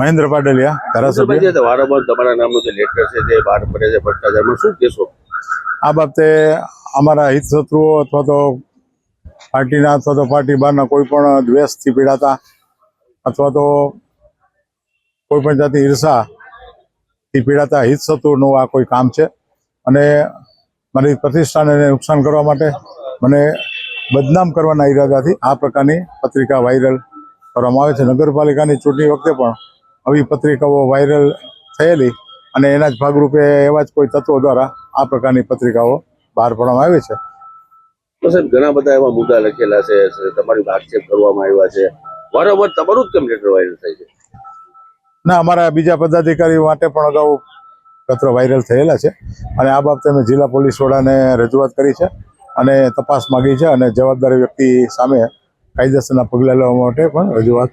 મહેન્દ્ર પાડલિયા ધારાસભ્ય. વારંવાર તમારા નામનું જે લેટર છે જે બહાર પડે છે ભ્રષ્ટાચારમાં શું કહેશો? આ બાબતે અમારા હિતશત્રુઓ અથવા તો પાર્ટીના અથવા તો પાર્ટી બહારના કોઈ પણ દ્વેષથી પીડાતા અથવા તો કોઈ પણ જાતની ઈર્ષાથી પીડાતા હિતશત્રુનું આ કોઈ કામ છે. અને મારી પ્રતિષ્ઠાને નુકસાન કરવા માટે મને બદનામ કરવાના ઈરાદાથી આ પ્રકારની પત્રિકા વાયરલ કરવામાં આવે છે. નગરપાલિકાની ચૂંટણી વખતે પણ આવી પત્રિકાઓ વાયરલ થયેલી અને એના જ ભાગરૂપે એવા જ કોઈ તત્વો દ્વારા આ પ્રકારની પત્રિકાઓ બહાર પાડવામાં આવે છે. તો સાહેબ ઘણા બધા એવા મુદ્દા લખેલા છે તમારી આક્ષેપ કરવામાં આવ્યા છે. વારંવાર તમારું જ કેમ લેટર વાયરલ થાય છે? ના અમારા બીજા પદાધિકારીઓ માટે પણ અગાઉ પત્ર વાયરલ થયેલા છે અને આ બાબતે અમે જિલ્લા પોલીસ વડાને રજૂઆત કરી છે અને તપાસ માગી છે અને જવાબદાર વ્યક્તિ સામે કાયદેસરના પગલાં લેવા માટે પણ રજૂઆત